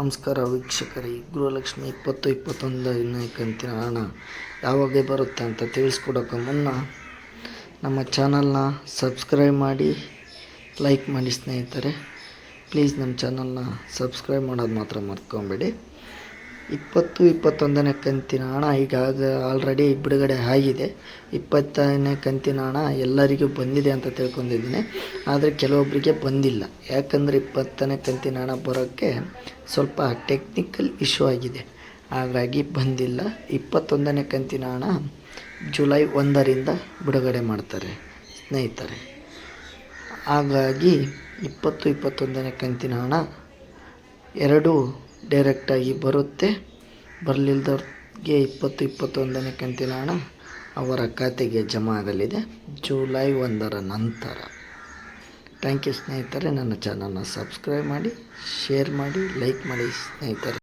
ನಮಸ್ಕಾರ ವೀಕ್ಷಕರೇ ಗೃಹಲಕ್ಷ್ಮಿ ಇಪ್ಪತ್ತು ಇಪ್ಪತ್ತೊಂದು ಕಂತಿನ ಹಣ ಯಾವಾಗ ಬರುತ್ತೆ ಅಂತ ತಿಳಿಸ್ಕೊಡೋಕೆ ಮುನ್ನ ನಮ್ಮ ಚಾನಲ್ನ ಸಬ್ಸ್ಕ್ರೈಬ್ ಮಾಡಿ, ಲೈಕ್ ಮಾಡಿ ಸ್ನೇಹಿತರೆ. ಪ್ಲೀಸ್ ನಮ್ಮ ಚಾನಲ್ನ ಸಬ್ಸ್ಕ್ರೈಬ್ ಮಾಡೋದು ಮಾತ್ರ ಮರ್ತ್ಕೊಬೇಡಿ. ಇಪ್ಪತ್ತು, ಇಪ್ಪತ್ತೊಂದನೇ ಕಂತಿನ ಹಣ ಈಗಾಗ ಆಲ್ರೆಡಿ ಬಿಡುಗಡೆ ಆಗಿದೆ. ಇಪ್ಪತ್ತನೇ ಕಂತಿನ ಹಣ ಎಲ್ಲರಿಗೂ ಬಂದಿದೆ ಅಂತ ತಿಳ್ಕೊಂಡಿದ್ದೀನಿ. ಆದರೆ ಕೆಲವೊಬ್ಬರಿಗೆ ಬಂದಿಲ್ಲ. ಯಾಕಂದರೆ ಇಪ್ಪತ್ತನೇ ಕಂತಿನ ಹಣ ಬರೋಕ್ಕೆ ಸ್ವಲ್ಪ ಟೆಕ್ನಿಕಲ್ ಇಶ್ಯೂ ಆಗಿದೆ. ಹಾಗಾಗಿ ಬಂದಿಲ್ಲ. ಇಪ್ಪತ್ತೊಂದನೇ ಕಂತಿನ ಹಣ ಜುಲೈ ಒಂದರಿಂದ ಬಿಡುಗಡೆ ಮಾಡ್ತಾರೆ ಸ್ನೇಹಿತರೆ. ಹಾಗಾಗಿ ಇಪ್ಪತ್ತು, ಇಪ್ಪತ್ತೊಂದನೇ ಕಂತಿನ ಹಣ ಎರಡು ಡೈರೆಕ್ಟಾಗಿ ಬರುತ್ತೆ. ಬರಲಿಲ್ದವ್ರಿಗೆ ಇಪ್ಪತ್ತು, ಇಪ್ಪತ್ತೊಂದನೇ ಕಂತಿನ ಹಣ ಅವರ ಖಾತೆಗೆ ಜಮಾ ಆಗಲಿದೆ. ಜುಲೈ ಒಂದರ ನಂತರ. ಥ್ಯಾಂಕ್ ಯು ಸ್ನೇಹಿತರೆ. ನನ್ನ ಚಾನಲ್ನ ಸಬ್ಸ್ಕ್ರೈಬ್ ಮಾಡಿ, ಶೇರ್ ಮಾಡಿ, ಲೈಕ್ ಮಾಡಿ ಸ್ನೇಹಿತರೆ.